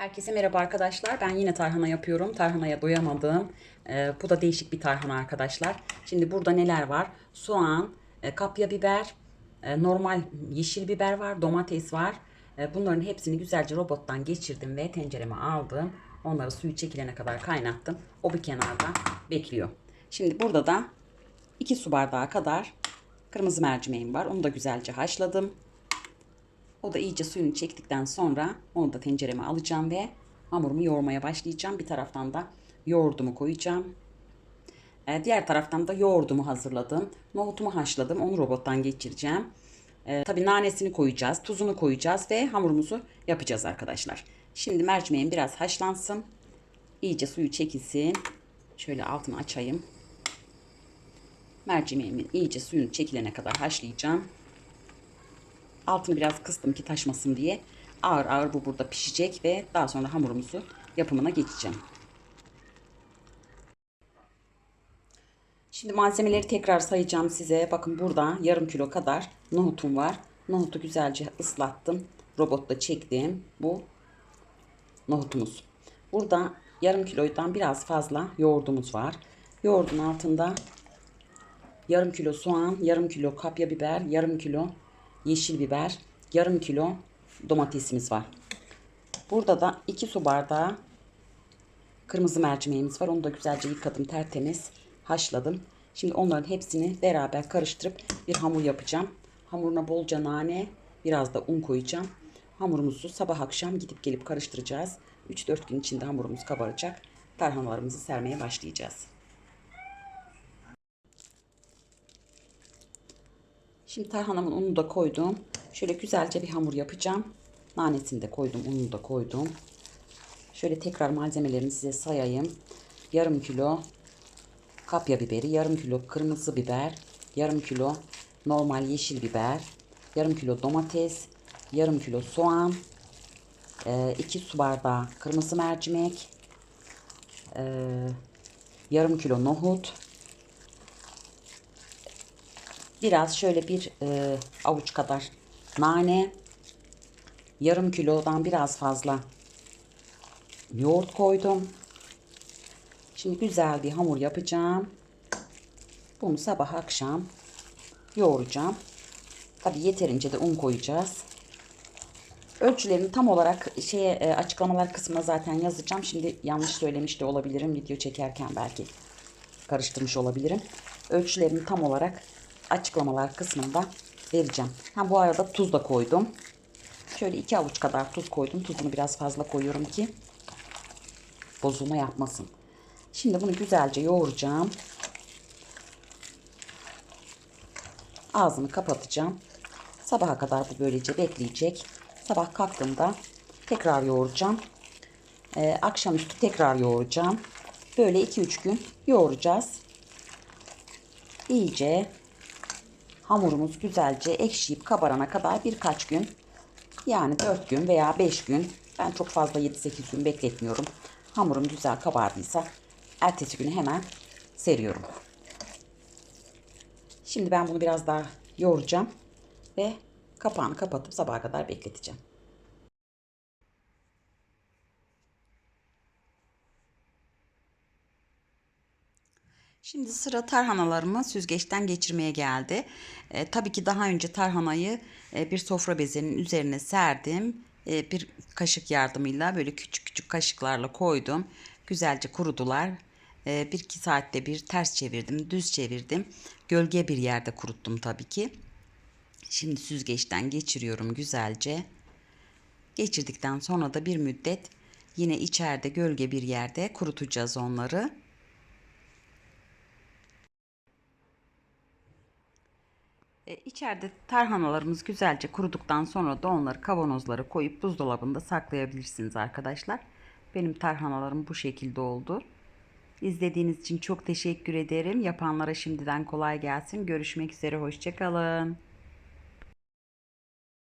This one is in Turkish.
Herkese merhaba arkadaşlar. Ben yine tarhana yapıyorum. Tarhanaya doyamadım. Ee, bu da değişik bir tarhana arkadaşlar. Şimdi burada neler var? Soğan, e, kapya biber, e, normal yeşil biber var, domates var. E, bunların hepsini güzelce robottan geçirdim ve tencereme aldım. Onları suyu çekilene kadar kaynattım. O bir kenarda bekliyor. Şimdi burada da 2 su bardağı kadar kırmızı mercimeğim var. Onu da güzelce haşladım. O da iyice suyunu çektikten sonra onu da tencereme alacağım ve hamurumu yoğurmaya başlayacağım. Bir taraftan da yoğurdumu koyacağım. Ee, diğer taraftan da yoğurdumu hazırladım. Nohutumu haşladım. Onu robottan geçireceğim. Ee, tabii nanesini koyacağız, tuzunu koyacağız ve hamurumuzu yapacağız arkadaşlar. Şimdi mercimeğim biraz haşlansın. İyice suyu çekilsin. Şöyle altını açayım. Mercimeğimin iyice suyunu çekilene kadar haşlayacağım. Altını biraz kıstım ki taşmasın diye. Ağır ağır bu burada pişecek ve daha sonra hamurumuzu yapımına geçeceğim. Şimdi malzemeleri tekrar sayacağım size. Bakın burada yarım kilo kadar nohutum var. Nohutu güzelce ıslattım. Robotla çektim. Bu nohutumuz. Burada yarım kilodan biraz fazla yoğurdumuz var. Yoğurdun altında yarım kilo soğan, yarım kilo kapya biber, yarım kilo yeşil biber, yarım kilo domatesimiz var. Burada da 2 su bardağı kırmızı mercimeğimiz var. Onu da güzelce yıkadım tertemiz. Haşladım. Şimdi onların hepsini beraber karıştırıp bir hamur yapacağım. Hamuruna bolca nane, biraz da un koyacağım. Hamurumuzu sabah akşam gidip gelip karıştıracağız. 3-4 gün içinde hamurumuz kabaracak. Tarhanalarımızı sermeye başlayacağız. Şimdi tarhanamın ununu da koydum. Şöyle güzelce bir hamur yapacağım. Nanesini de koydum, ununu da koydum. Şöyle tekrar malzemelerimi size sayayım. Yarım kilo kapya biberi, yarım kilo kırmızı biber, yarım kilo normal yeşil biber, yarım kilo domates, yarım kilo soğan, 2 su bardağı kırmızı mercimek, e, yarım kilo nohut, biraz şöyle bir e, avuç kadar nane, yarım kilodan biraz fazla yoğurt koydum. Şimdi güzel bir hamur yapacağım. Bunu sabah akşam yoğuracağım. Tabi yeterince de un koyacağız. Ölçülerini tam olarak şeye e, açıklamalar kısmına zaten yazacağım. Şimdi yanlış söylemiş de olabilirim video çekerken belki karıştırmış olabilirim. Ölçülerini tam olarak açıklamalar kısmında vereceğim. Ha bu arada tuz da koydum. Şöyle iki avuç kadar tuz koydum. Tuzunu biraz fazla koyuyorum ki bozulma yapmasın. Şimdi bunu güzelce yoğuracağım. Ağzını kapatacağım. Sabaha kadar bu böylece bekleyecek. Sabah kalktığımda tekrar yoğuracağım. Ee, akşamüstü tekrar yoğuracağım. Böyle 2-3 gün yoğuracağız. İyice hamurumuz güzelce ekşiyip kabarana kadar birkaç gün yani 4 gün veya 5 gün ben çok fazla 7-8 gün bekletmiyorum. Hamurum güzel kabardıysa ertesi günü hemen seriyorum. Şimdi ben bunu biraz daha yoğuracağım ve kapağını kapatıp sabaha kadar bekleteceğim. Şimdi sıra tarhanalarımı süzgeçten geçirmeye geldi. E, tabii ki daha önce tarhanayı e, bir sofra bezinin üzerine serdim. E, bir kaşık yardımıyla böyle küçük küçük kaşıklarla koydum. Güzelce kurudular. E, bir iki saatte bir ters çevirdim, düz çevirdim. Gölge bir yerde kuruttum tabii ki. Şimdi süzgeçten geçiriyorum güzelce. Geçirdikten sonra da bir müddet yine içeride gölge bir yerde kurutacağız onları. E, içeride tarhanalarımız güzelce kuruduktan sonra da onları kavanozlara koyup buzdolabında saklayabilirsiniz arkadaşlar. Benim tarhanalarım bu şekilde oldu. İzlediğiniz için çok teşekkür ederim. Yapanlara şimdiden kolay gelsin. Görüşmek üzere. Hoşçakalın.